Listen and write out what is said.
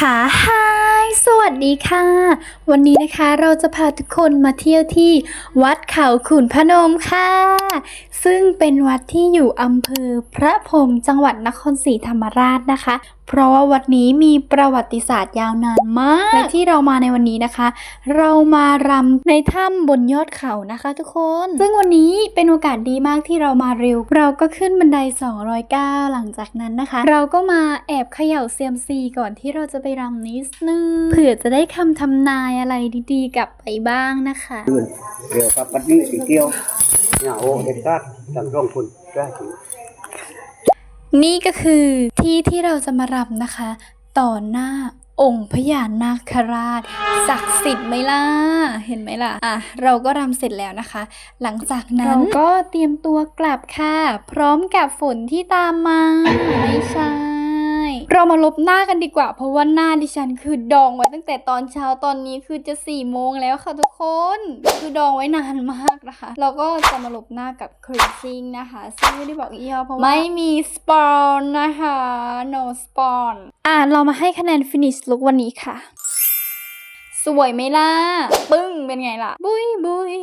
หาไฮสวัสดีค่ะ วันนี้นะคะเราจะพาทุกคนมาเที่ยวที่วัดเขาขุนพนมค่ะ ซึ่งเป็นวัดที่อยู่อำเภอพระพรมจังหวัดนครศรีธรรมราชนะคะเพราะว่าวัดนี้มีประวัติศาสตร์ยาวนานมาก และที่เรามาในวันนี้นะคะ เรามารำในถ้ำบนยอดเขานะคะ ทุกคน ซึ่งวันนี้เป็นโอกาสดีมากที่เรามาเร็ว เราก็ขึ้นบันได 209 หลังจากนั้นนะคะ เราก็มาแอบเขย่าเซียมซีก่อนที่เราจะไปรำนิดนึงเผื่อจะได้คำทำนายอะไรดีๆ กลับไปบ้างนะคะเกี่ยวกับปัจจุบันเกี่ยวเนี่ยโอ้เด็กก็ทำร่องคุณได้ถึง นี่ก็คือที่ที่เราจะมารำนะคะ ต่อหน้าองค์พญานาคราช ศักดิ์สิทธิ์ไหมล่ะ เห็นไหมล่ะ อะ เราก็รำเสร็จแล้วนะคะ หลังจากนั้นเราก็เตรียมตัวกลับค่ะ พร้อมกับฝนที่ตามมา ไม่ใช่ เรามาลบหน้ากันดีกว่า เพราะว่าหน้าดิฉันคือดองไว้ตั้งแต่ตอนเช้าตอนนี้คือจะสี่โมงแล้วค่ะทุกคน คือดองไว้นานมากนะคะ เราก็จะมาลบหน้ากับครีมซิงนะคะซึ่งไม่ได้บอกยี่ห้อเพราะไม่มีสปอนนะคะ no สปอนอะ เรามาให้คะแนน finish look วันนี้ค่ะ สวยไหมล่ะ ปึ้งเป็นไงล่ะ บุยบุย